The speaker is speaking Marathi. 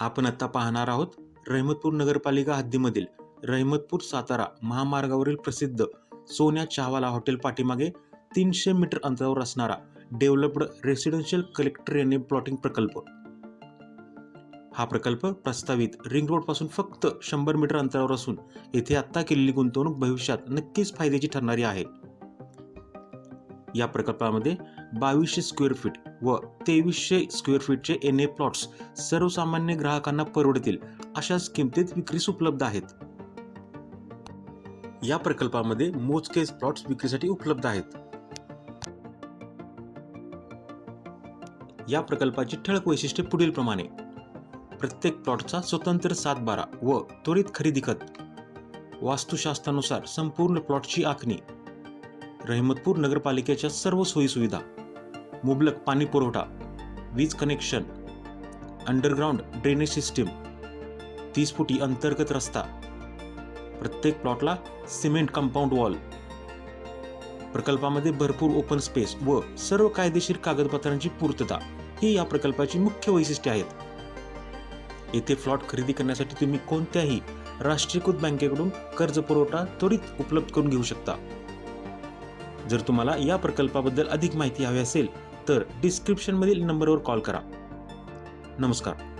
आपण आता पाहणार आहोत रहमतपूर नगरपालिका हद्दीमधील रहमतपूर सातारा महामार्गावरील प्रसिद्ध सोन्या चहावाला हॉटेल पाठीमागे तीनशे मीटर अंतरावर असणारा डेव्हलप्ड रेसिडेन्शियल कलेक्टर यांनी प्लॉटिंग प्रकल्प. हा प्रकल्प प्रस्तावित रिंग रोडपासून फक्त शंभर मीटर अंतरावर असून येथे आत्ता केलेली गुंतवणूक भविष्यात नक्कीच फायद्याची ठरणारी आहे. या प्रकल्पामध्ये बावीसशे स्क्वेअर फीट व तेवीसशे स्क्वेअर फीटचे एन ए प्लॉट्स सर्वसामान्य ग्राहकांना परवडतील. अशाच किमतीत विक्रीस उपलब्ध आहेत. या प्रकल्पामध्ये मोजकेच प्लॉट्स विक्रीसाठी उपलब्ध आहेत. या प्रकल्पाची ठळक वैशिष्ट्ये पुढील प्रमाणे. प्रत्येक प्लॉटचा स्वतंत्र सातबारा व त्वरित खरेदी खत. वास्तुशास्त्रानुसार संपूर्ण प्लॉटची आखणी. रहमतपूर नगरपालिकेच्या सर्व सोयीसुविधा. मुबलक पाणी पुरवठा वीज कनेक्शन अंडरग्राऊंड ड्रेनेज सिस्टीम तीस फुटी अंतर्गत रस्ता प्रत्येक प्लॉटला सिमेंट कंपाऊंड वॉल प्रकल्पामध्ये भरपूर ओपन स्पेस व सर्व कायदेशीर कागदपत्रांची पूर्तता ही या प्रकल्पाची मुख्य वैशिष्ट्ये आहेत. येथे प्लॉट खरेदी करण्यासाठी तुम्ही कोणत्याही राष्ट्रीयकृत बँकेकडून कर्ज पुरवठा त्वरित उपलब्ध करून घेऊ शकता. जर तुम्हाला या प्रकल्पाबद्दल अधिक माहिती हवी असेल तर डिस्क्रिप्शनमधील नंबरवर कॉल करा. नमस्कार.